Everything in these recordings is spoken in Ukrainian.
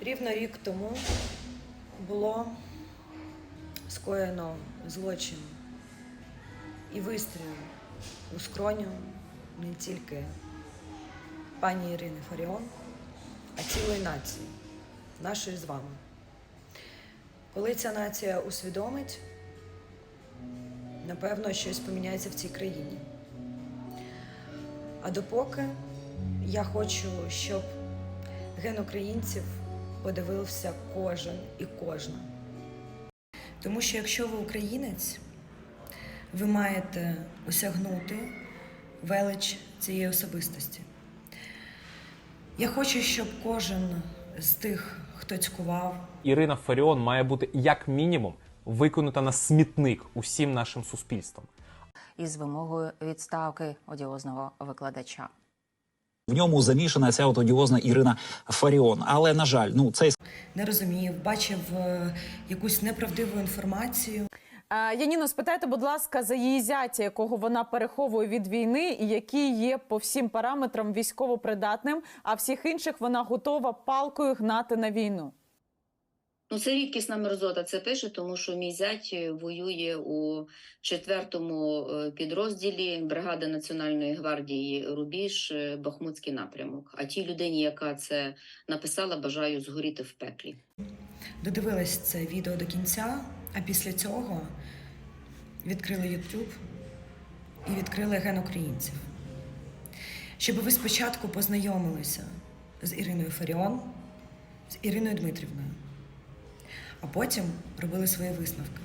Рівно рік тому було скоєно злочин і вистріл у скроню не тільки пані Ірини Фаріон, а цілої нації, нашої з вами. Коли ця нація усвідомить, напевно, щось поміняється в цій країні. А допоки я хочу, щоб ген українців подивився кожен і кожна. Тому що якщо ви українець, ви маєте осягнути велич цієї особистості. Я хочу, щоб кожен з тих, хто цькував, Ірина Фаріон має бути як мінімум виконута на смітник усім нашим суспільством. із вимогою відставки одіозного викладача. В ньому замішана ця от одіозна Ірина Фаріон. Але на жаль, ну цей не розумів, бачив е, якусь неправдиву інформацію. Яніно, спитайте, будь ласка, за її зятя, якого вона переховує від війни, і який є по всім параметрам військово-придатним, а всіх інших вона готова палкою гнати на війну. Ну, це рідкісна мерзота. Це пише, тому що мій зять е, воює у четвертому е, підрозділі бригади Національної гвардії Рубіж, е, Бахмутський напрямок. А тій людині, яка це написала, бажаю згоріти в пеклі. Додивилась це відео до кінця, а після цього відкрили YouTube і відкрили ген українців. Щоб ви спочатку познайомилися з Іриною Фаріон, з Іриною Дмитрівною, а потім робили свої висновки.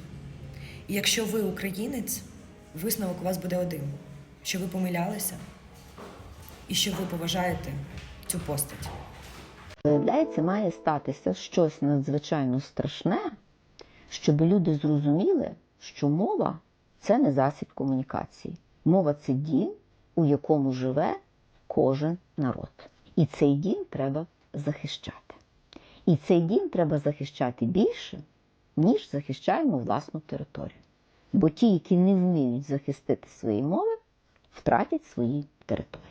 І якщо ви українець, висновок у вас буде один: що ви помилялися і що ви поважаєте цю постать. Виявляється, має статися щось надзвичайно страшне, щоб люди зрозуміли, що мова це не засіб комунікації. Мова це дім, у якому живе кожен народ. І цей дім треба захищати. І цей дім треба захищати більше, ніж захищаємо власну територію. Бо ті, які не вміють захистити свої мови, втратять свої території.